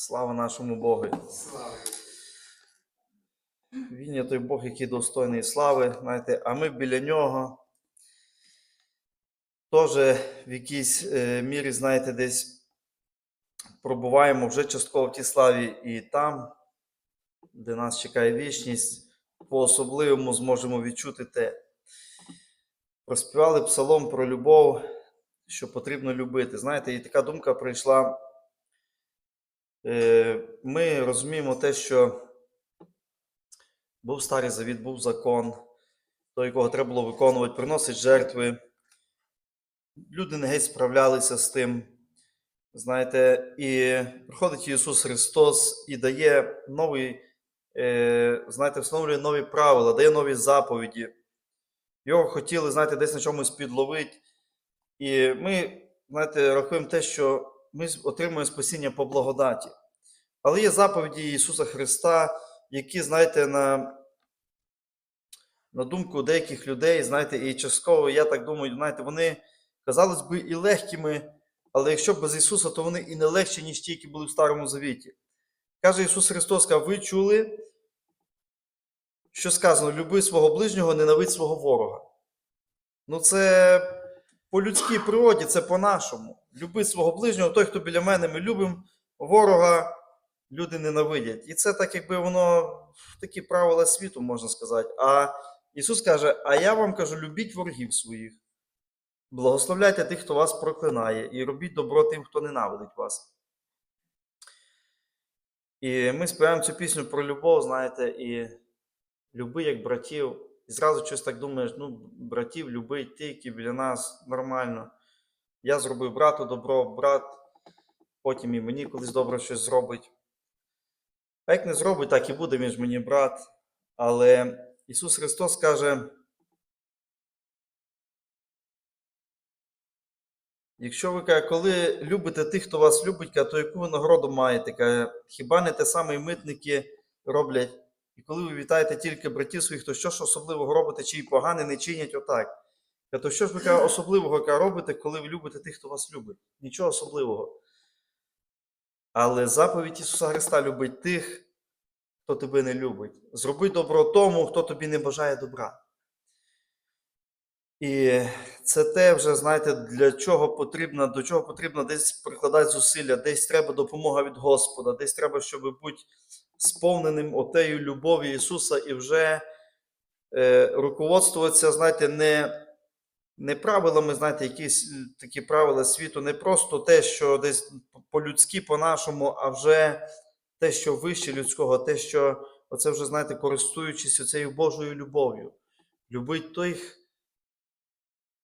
Слава нашому Богу. Він є той Бог, який достойний слави, знаєте, а ми біля нього теж в якійсь е, мірі, знаєте, десь пробуваємо вже частково в тій славі і там, де нас чекає вічність, по-особливому зможемо відчути те. Проспівали псалом про любов, що потрібно любити. Знаєте, і така думка прийшла. Е, Ми розуміємо те, що був старий завіт, був закон, до якого треба було виконувати, приносить жертви. Люди не геть справлялися з тим. Знаєте, і приходить Ісус Христос і дає новий, е, знаєте, встановлює нові правила, дає нові заповіді. Його хотіли, знаєте, десь на чомусь підловити. І ми, знаєте, рахуємо те, що ми отримуємо спасіння по благодаті. Але є заповіді Ісуса Христа, які, знаєте, на, на думку деяких людей, знаєте, і частково, я так думаю, знаєте, вони, казалось би, і легкими, але якщо без Ісуса, то вони і не легші, ніж ті, які були в Старому Завіті. Каже Ісус Христос, сказав, ви чули, що сказано: люби свого ближнього, ненавидь свого ворога. Ну, це по людській природі, це по-нашому. Люби свого ближнього, той, хто біля мене, ми любимо ворога, люди ненавидять. І це так, якби воно такі правила світу, можна сказати. А Ісус каже: А я вам кажу, любіть ворогів своїх, благословляйте тих, хто вас проклинає, і робіть добро тим, хто ненавидить вас. І ми співаємо цю пісню про любов, знаєте, і люби як братів. І зразу щось так думаєш, ну, братів любить ті, які біля нас нормально. Я зробив брату добро, брат, потім і мені колись добре щось зробить. А як не зробить, так і буде між мені брат. Але Ісус Христос каже, якщо ви каже, коли любите тих, хто вас любить, то яку ви нагороду маєте? Каже, хіба не те саме митники роблять? І коли ви вітаєте тільки братів своїх, то що ж особливого робите, чи й погане не чинять отак? То що ж ви особливого робите, коли ви любите тих, хто вас любить? Нічого особливого. Але заповідь Ісуса Христа любить тих, хто тебе не любить. Зроби добро тому, хто тобі не бажає добра. І це те вже, знаєте, для чого потрібно, до чого потрібно десь прикладати зусилля, десь треба допомога від Господа, десь треба, щоб бути сповненим отею любові Ісуса і вже е, руководствуватися, знаєте, не, не правилами, знаєте, якісь е, такі правила світу, не просто те, що десь по-людськи, по-нашому, а вже те, що вище людського, те, що оце вже, знаєте, користуючись оцею Божою любов'ю. Любить тих,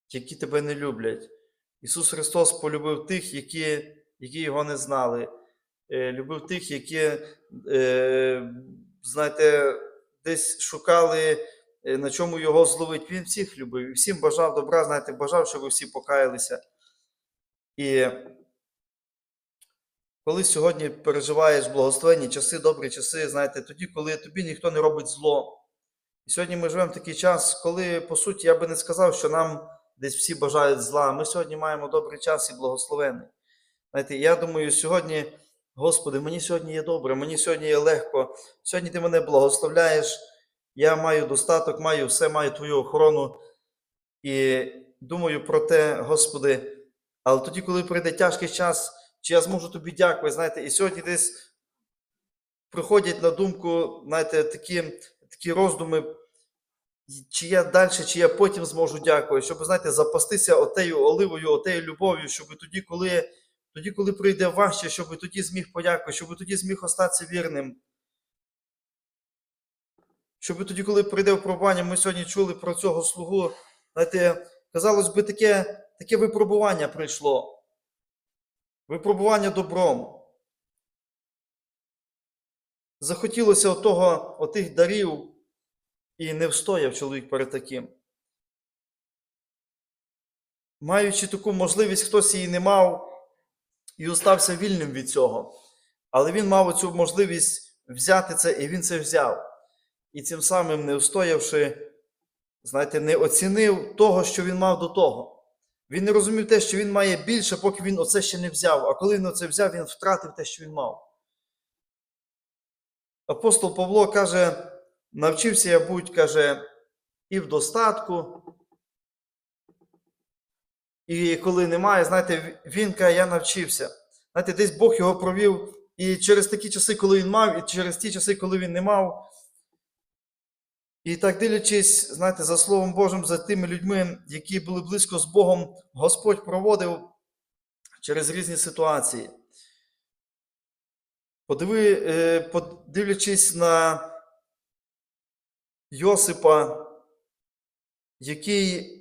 які тебе не люблять. Ісус Христос полюбив тих, які, які його не знали. Е, любив тих, які, е, знаєте, десь шукали, е, на чому його зловить. Він всіх любив і всім бажав добра, знаєте, бажав, щоб всі покаялися. І коли сьогодні переживаєш благословенні часи, добрі часи, знаєте, тоді, коли тобі ніхто не робить зло. І сьогодні ми живемо в такий час, коли, по суті, я би не сказав, що нам десь всі бажають зла. Ми сьогодні маємо добрий час і благословений. Знаєте, я думаю, сьогодні, Господи, мені сьогодні є добре, мені сьогодні є легко. Сьогодні ти мене благословляєш. Я маю достаток, маю все, маю Твою охорону. І думаю про те, Господи, але тоді, коли прийде тяжкий час, чи я зможу тобі дякувати, знаєте, і сьогодні десь приходять на думку, знаєте, такі, такі роздуми, чи я далі, чи я потім зможу дякувати, щоб, знаєте, запастися отею оливою, отею любов'ю, щоб тоді, коли, тоді, коли прийде важче, щоб тоді зміг подякувати, щоб тоді зміг остатися вірним. Щоб тоді, коли прийде випробування, ми сьогодні чули про цього слугу, знаєте, казалось би, таке, таке випробування прийшло. Випробування добром. Захотілося отого, отих дарів, і не встояв чоловік перед таким. Маючи таку можливість, хтось її не мав і остався вільним від цього. Але він мав цю можливість взяти це, і він це взяв. І цим самим, не встоявши, знаєте, не оцінив того, що він мав до того. Він не розумів те, що він має більше, поки він оце ще не взяв. А коли він оце взяв, він втратив те, що він мав. апостол Павло каже, навчився я будь, каже, і в достатку. І коли немає, знаєте, він каже, я навчився. Знаєте, десь Бог його провів і через такі часи, коли він мав, і через ті часи, коли він не мав. І так дивлячись, знаєте, за Словом Божим, за тими людьми, які були близько з Богом, Господь проводив через різні ситуації. Подиви, е, подивлячись на Йосипа, який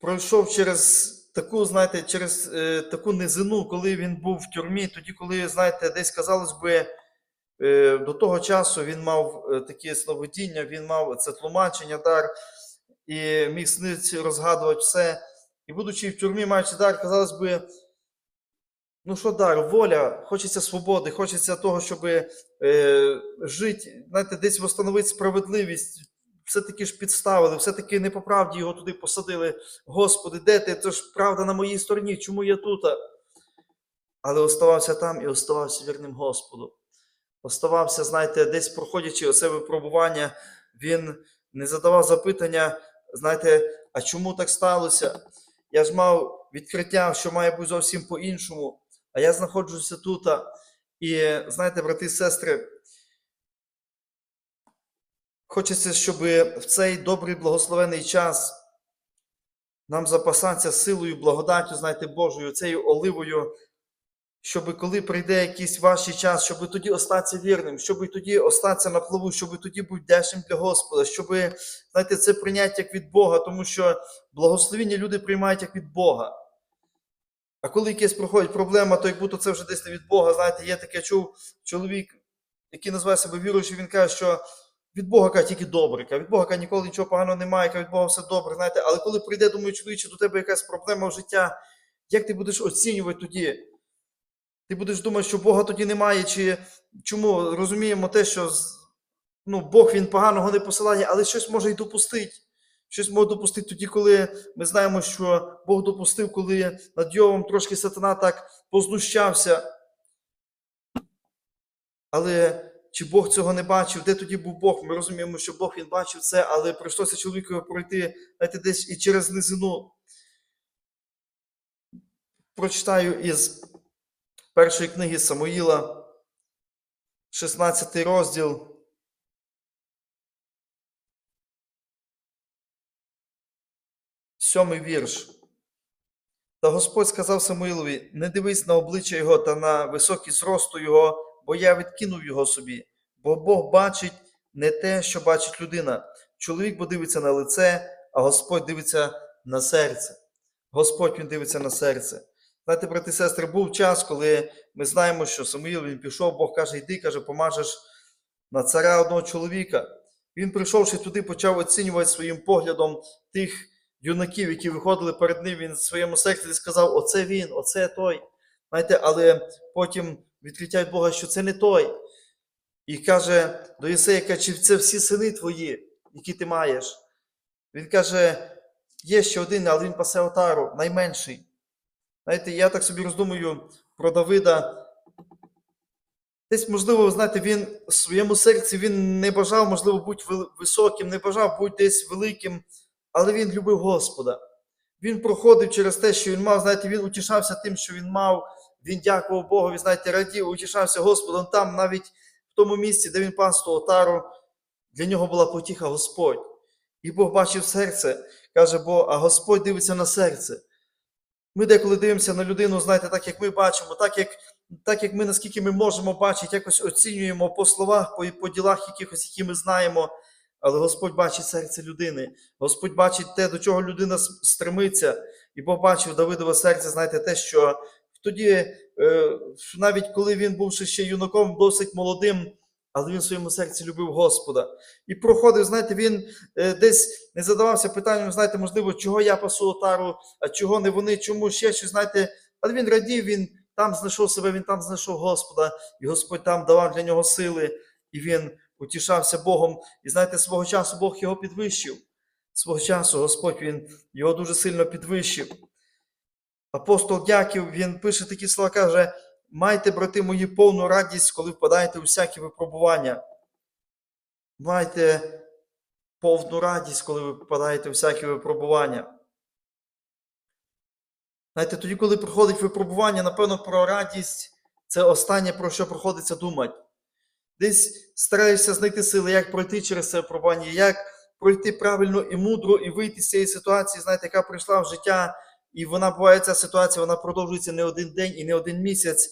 пройшов через таку, знаєте, через е, таку низину, коли він був в тюрмі, тоді, коли, знаєте, десь казалось би, е, до того часу він мав е, такі сновидіння, він мав це тлумачення, дар, і міг сниці розгадувати все. І будучи в тюрмі, маючи дар, казалось би, ну що дар, воля, хочеться свободи, хочеться того, щоб е, жити, знаєте, десь встановити справедливість. Все-таки ж підставили, все-таки не по правді його туди посадили. Господи, де ти? Це ж правда на моїй стороні, чому я тут? Але оставався там і оставався вірним Господу. Оставався, знаєте, десь проходячи оце випробування, він не задавав запитання, знаєте, а чому так сталося? Я ж мав відкриття, що має бути зовсім по-іншому, а я знаходжуся тут. І знаєте, брати і сестри, хочеться, щоб в цей добрий благословений час нам запасатися силою, благодаттю, знаєте, Божою, цією оливою, щоб коли прийде якийсь важчий час, щоб тоді остатися вірним, щоб тоді остатися на плаву, щоб тоді бути дешим для Господа, щоб, знаєте, це прийняти як від Бога, тому що благословіння люди приймають як від Бога. А коли якась проходить проблема, то як будто це вже десь не від Бога. Знаєте, є таке чув чоловік, який називає себе віруючим, він каже, що від Бога каже, тільки добре, каже, від Бога каже, ніколи нічого поганого немає, каже, від Бога все добре. Знаєте, але коли прийде, думаю, чоловіче, до тебе якась проблема в життя, як ти будеш оцінювати тоді? Ти будеш думати, що Бога тоді немає, чи чому розуміємо те, що ну, Бог він поганого не посилає, але щось може й допустити. Щось може допустити тоді, коли ми знаємо, що Бог допустив, коли над Йовом трошки сатана так познущався. Але чи Бог цього не бачив? Де тоді був Бог? Ми розуміємо, що Бог він бачив це, але прийшлося чоловікові пройти знаєте, десь і через низину. Прочитаю із першої книги Самуїла, 16 розділ. Сьомий вірш. Та Господь сказав Самуїлові: не дивись на обличчя його та на високий зросту його, бо я відкинув його собі. Бо Бог бачить не те, що бачить людина. Чоловік бо дивиться на лице, а Господь дивиться на серце. Господь він дивиться на серце. Знаєте, брати і сестри, був час, коли ми знаємо, що Самуїл він пішов, Бог каже, йди, каже, помажеш на царя одного чоловіка. Він, прийшовши туди, почав оцінювати своїм поглядом тих юнаків, які виходили перед ним, він в своєму серці сказав: Оце він, оце той. Знаєте, але потім відкриття від Бога, що це не той. І каже до Єсея, каже, це всі сини твої, які ти маєш. Він каже: є ще один, але він пасе отару, найменший. Знаєте, я так собі роздумую про Давида. Десь, можливо, знаєте, він в своєму серці він не бажав, можливо, бути високим, не бажав бути десь великим, але він любив Господа. Він проходив через те, що він мав, знаєте, він утішався тим, що він мав, він дякував Богові, знаєте, радів, утішався Господом. Там навіть в тому місці, де він пас ту отару, для нього була потіха Господь. І Бог бачив серце, каже, бо, а Господь дивиться на серце. Ми деколи дивимося на людину, знаєте, так як ми бачимо, так як, так як ми наскільки ми можемо бачити, якось оцінюємо по словах, по, по ділах якихось, які ми знаємо. Але Господь бачить серце людини. Господь бачить те, до чого людина стремиться. І Бог бачив Давидове серце, знаєте, те, що тоді, е, навіть коли він був ще юнаком, досить молодим, але він в своєму серці любив Господа. І проходив, знаєте, він е, десь не задавався питанням, знаєте, можливо, чого я пасу отару, а чого не вони, чому ще щось, знаєте, але він радів, він там знайшов себе, він там знайшов Господа, і Господь там давав для нього сили, і він утішався Богом. І знаєте, свого часу Бог його підвищив. Свого часу Господь він його дуже сильно підвищив. Апостол Дяків, він пише такі слова, каже: майте, брати мої, повну радість, коли впадаєте у всякі випробування. Майте повну радість, коли ви впадаєте у всякі випробування. Знаєте, тоді, коли приходить випробування, напевно, про радість це останнє, про що приходиться думати. Десь стараєшся знайти сили, як пройти через це випробування, як пройти правильно і мудро, і вийти з цієї ситуації, знаєте, яка прийшла в життя, і вона буває, ця ситуація, вона продовжується не один день і не один місяць,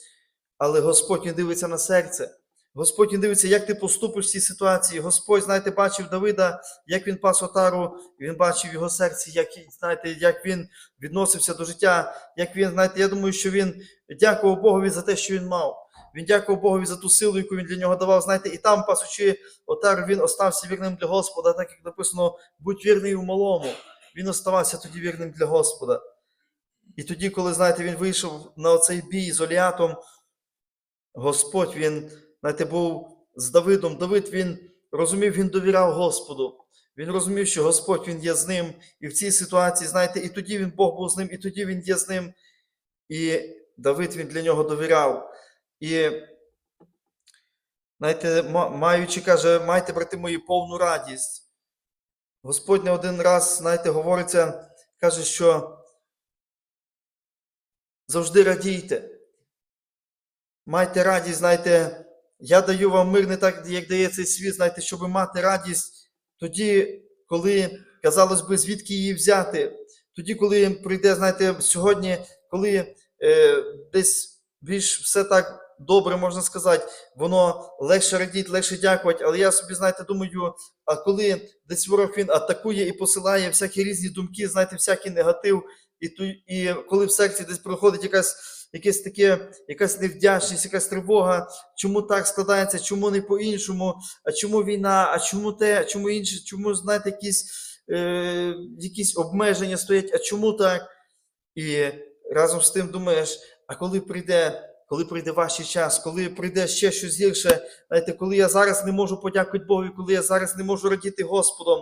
але Господь Він дивиться на серце. Господь Він дивиться, як ти поступиш в цій ситуації. Господь, знаєте, бачив Давида, як він пас отару, він бачив його серці, як, знаєте, як він відносився до життя, як він, знаєте, я думаю, що він дякував Богові за те, що він мав. Він дякував Богові за ту силу, яку він для нього давав. Знаєте, і там, пасучи отар, він остався вірним для Господа, так як написано, будь вірний у малому. Він оставався тоді вірним для Господа. І тоді, коли, знаєте, він вийшов на оцей бій з Оліатом, Господь він, знаєте, був з Давидом. Давид він розумів, він довіряв Господу. Він розумів, що Господь він є з ним. І в цій ситуації, знаєте, і тоді він Бог був з ним, і тоді він є з ним. І Давид він для нього довіряв. І, знаєте, маючи, каже, майте, брати мої, повну радість. Господь не один раз, знаєте, говориться, каже, що завжди радійте. Майте радість, знаєте, я даю вам мир не так, як дає цей світ, знаєте, щоб мати радість тоді, коли, казалось би, звідки її взяти. Тоді, коли прийде, знаєте, сьогодні, коли е, десь більш все так добре, можна сказати, воно легше радіти, легше дякувати. Але я собі, знаєте, думаю, а коли десь ворог він атакує і посилає всякі різні думки, знаєте, всякий негатив, і, і коли в серці десь проходить якась, якесь таке, якась невдячність, якась тривога, чому так складається, чому не по-іншому, а чому війна, а чому те, а чому інше, чому, знаєте, якісь, е, якісь обмеження стоять, а чому так? І разом з тим думаєш, а коли прийде, коли прийде ваш час, коли прийде ще щось гірше, знаєте, коли я зараз не можу подякувати Богу, коли я зараз не можу радіти Господом,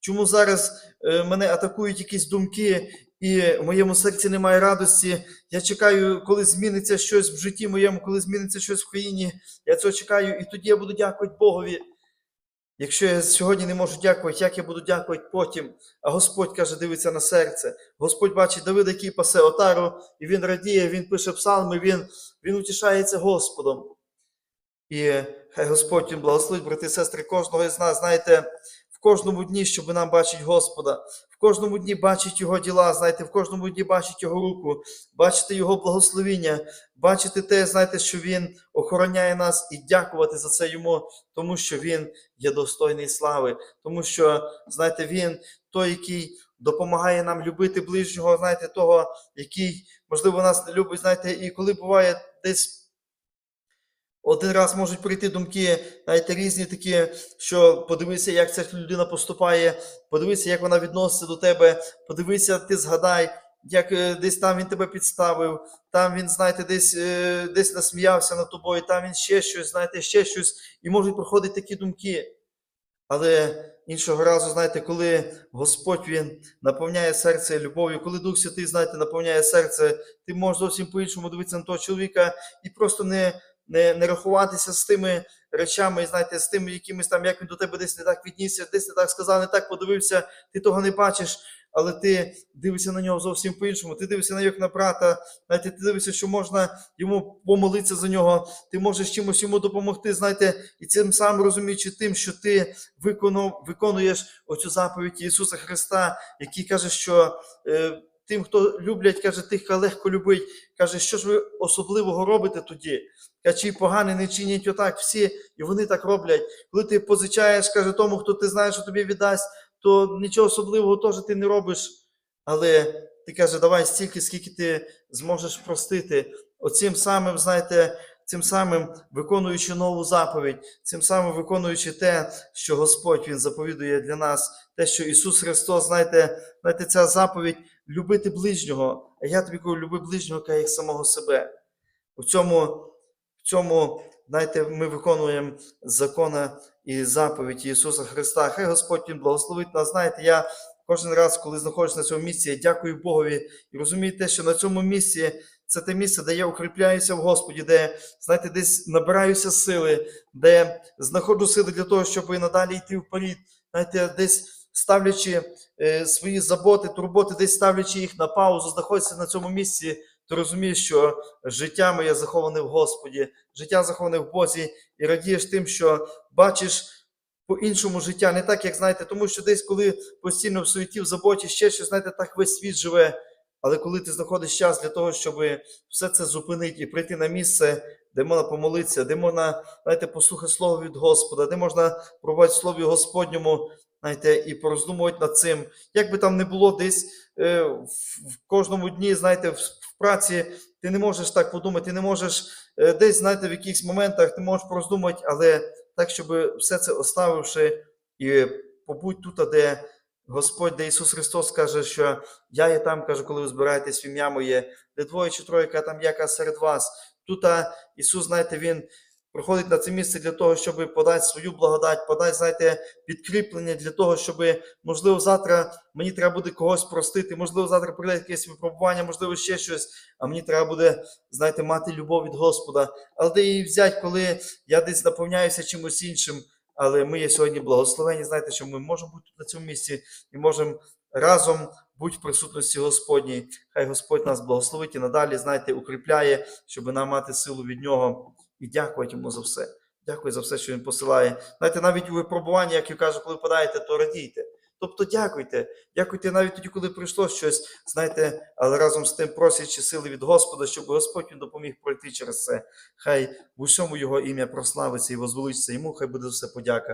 чому зараз е, мене атакують якісь думки, і в моєму серці немає радості. Я чекаю, коли зміниться щось в житті моєму, коли зміниться щось в країні. Я цього чекаю, і тоді я буду дякувати Богові. Якщо я сьогодні не можу дякувати, як я буду дякувати потім? А Господь каже, дивиться на серце. Господь бачить Давида, який пасе отару, і він радіє, він пише псалми, він, він утішається Господом. І хай Господь він благословить, брати і сестри, кожного із нас, знаєте, кожному дні, щоб нам бачить Господа, в кожному дні бачить Його діла, знаєте, в кожному дні бачить Його руку, бачити Його благословіння, бачити те, знаєте, що Він охороняє нас і дякувати за це йому, тому що Він є достойний слави, тому що, знаєте, Він той, який допомагає нам любити ближнього, знаєте, того, який, можливо, нас не любить, знаєте, і коли буває десь. Один раз можуть прийти думки, знаєте, різні такі, що подивися, як ця людина поступає, подивися, як вона відноситься до тебе, подивися, ти згадай, як е, десь там він тебе підставив, там він, знаєте, десь, е, десь насміявся над тобою, там він ще щось, знаєте, ще щось, і можуть проходити такі думки. Але іншого разу, знаєте, коли Господь Він наповняє серце любов'ю, коли Дух Святий, знаєте, наповняє серце, ти можеш зовсім по-іншому дивитися на того чоловіка і просто не, не, не рахуватися з тими речами, знаєте, з тими якимись там, як він до тебе десь не так віднісся, десь не так сказав, не так подивився, ти того не бачиш, але ти дивишся на нього зовсім по-іншому. Ти дивишся на як на брата, знаєте, ти дивишся, що можна йому помолитися за нього, ти можеш чимось йому допомогти, знаєте, і цим самим розуміючи тим, що ти виконав, виконуєш оцю заповідь Ісуса Христа, який каже, що е, тим, хто люблять, каже, тих, хто легко любить, каже, що ж ви особливого робите тоді? Каже, чи погані не чинять отак всі, і вони так роблять. Коли ти позичаєш, каже, тому, хто ти знаєш, що тобі віддасть, то нічого особливого теж ти не робиш. Але ти каже, давай стільки, скільки ти зможеш простити. Оцим самим, знаєте, цим самим виконуючи нову заповідь, цим самим виконуючи те, що Господь Він заповідує для нас, те, що Ісус Христос, знаєте, знаєте, ця заповідь любити ближнього. А я тобі кажу, люби ближнього, як самого себе. У цьому, в цьому, знаєте, ми виконуємо закона і заповідь Ісуса Христа. Хай Господь Він благословить нас. Знаєте, я кожен раз, коли знаходжусь на цьому місці, я дякую Богові і розумію те, що на цьому місці це те місце, де я укріпляюся в Господі, де, знаєте, десь набираюся сили, де знаходжу сили для того, щоб і надалі йти вперед. Знаєте, десь ставлячи е, свої заботи, турботи, десь ставлячи їх на паузу, знаходишся на цьому місці, ти розумієш, що життя моє заховане в Господі, життя заховане в Бозі, і радієш тим, що бачиш по-іншому життя, не так, як знаєте, тому що десь, коли постійно в суеті, в заботі, ще щось, знаєте, так весь світ живе. Але коли ти знаходиш час для того, щоб все це зупинити і прийти на місце, де можна помолитися, де можна, знаєте, послухати слово від Господа, де можна пробувати слові Господньому, знаєте, і пороздумувати над цим. Як би там не було десь е, в, кожному дні, знаєте, в, в праці ти не можеш так подумати, ти не можеш е, десь, знаєте, в якихось моментах ти можеш пороздумати, але так, щоб все це оставивши і побудь тут, де Господь, де Ісус Христос каже, що я є там, каже, коли ви збираєтесь в ім'я моє, де двоє чи троє, яка там яка серед вас. Тут Ісус, знаєте, Він приходить на це місце для того, щоб подати свою благодать, подати, знаєте, підкріплення для того, щоб, можливо, завтра мені треба буде когось простити, можливо, завтра прийде якесь випробування, можливо, ще щось, а мені треба буде, знаєте, мати любов від Господа. Але де її взяти, коли я десь наповняюся чимось іншим, але ми є сьогодні благословені, знаєте, що ми можемо бути на цьому місці і можемо разом бути в присутності Господній. Хай Господь нас благословить і надалі, знаєте, укріпляє, щоб нам мати силу від нього і дякувати йому за все. Дякую за все, що він посилає. Знаєте, навіть у випробуванні, як я кажу, коли впадаєте, то радійте. Тобто дякуйте, дякуйте навіть тоді, коли прийшло щось, знаєте, але разом з тим просячи сили від Господа, щоб Господь він допоміг пройти через це. Хай в усьому його ім'я прославиться і возвеличиться йому, хай буде все подяка.